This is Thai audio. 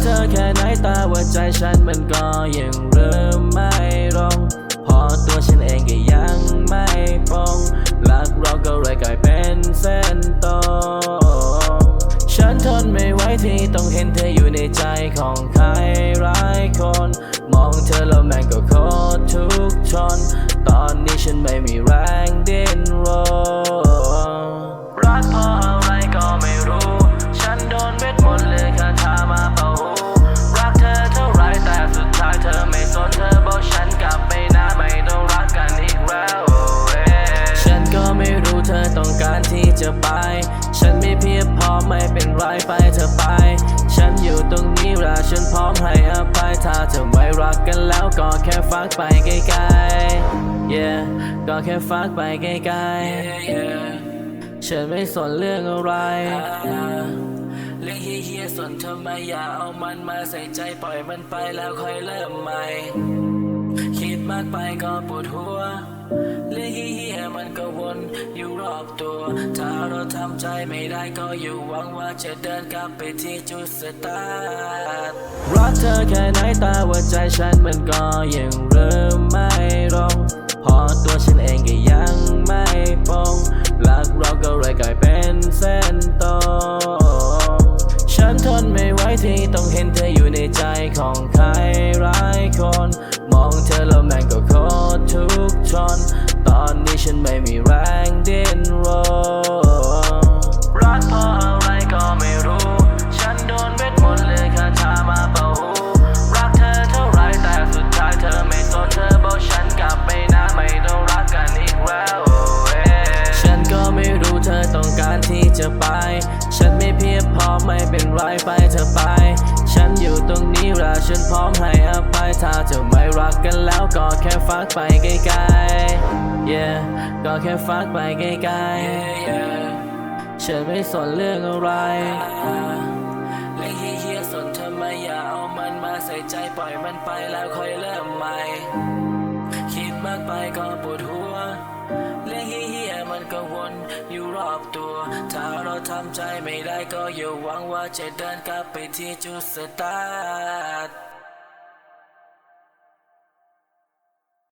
เธอแค่ไหนตาว่าใจฉันมันก็ยังเริ่มไม่ลงพอตัวฉันเองก็ยังไม่ปองรักเราก็เลยกลายเป็นเส้นตรงฉันทนไม่ไหวที่ต้องเห็นเธออยู่ในใจของใครหลายคน อต้องการที่จะไป ฉันไม่เพียบพอไม่เป็นไรไปเธอไป ฉันอยู่ตรงนี้และฉันพร้อมให้อภัยถ้าเธอไม่รักกันแล้วก็แค่ฟักไปไกลๆ yeah ก็แค่ฟักไปไกลๆ ฉันไม่สนเรื่องอะไรเรื่องเฮียๆสนทำไมอย่าเอามันมาใส่ใจปล่อยมันไปแล้วค่อยเริ่มใหม่ คิดมากไปก็ปวดหัวเรื่องเฮียมันก็วนอยู่รอบตัว ถ้าเราทำใจไม่ได้ก็อยู่หวังว่าจะเดินกลับไปที่จุดสตาร์ทรักเธอแค่ไหนตาว่าใจฉันมันก็ยังเริ่มไม่ลงพอตัวฉันเองก็ยังไม่ปงรักเราก็เลยกลายเป็นเส้นตรงฉันทนไม่ไหวที่ต้องเห็นเธออยู่ในใจของใคร หลายคน มองเธอแล้วแม่งก็โคตรทุกข์ชนตอนนี้ฉันไม่มีแรงดิ้นรนรักเพราะอะไรก็ไม่รู้ ฉันโดนเวทมนต์เลยคาถามาเป่าหูรักเธอเท่าไรแต่สุดท้ายเธอไม่สนเธอบอกฉันกลับไปนะไม่ต้องรักกันอีกแล้วฉันก็ไม่รู้เธอต้องการที่จะไป ฉันไม่เพียบพอไม่เป็นไรไปเธอไป ตรงนี้และฉันพร้อมให้อภัยถ้าเธอไม่รักกันแล้วก็แค่ฟักไปไกลๆ yeah ก็แค่ฟักไปไกลๆ ฉันไม่สนเรื่องอะไรเรื่องเฮียๆสนทำไมอย่าเอามันมาใส่ใจปล่อยมันไปแล้วค่อยเริ่มใหม่ คิดมากไปก็ปวดหัว ก็วนอยู่รอบตัว ถ้าเราทำใจไม่ได้ก็อย่าหวังว่าจะเดินกลับไปที่จุดสตาร์ท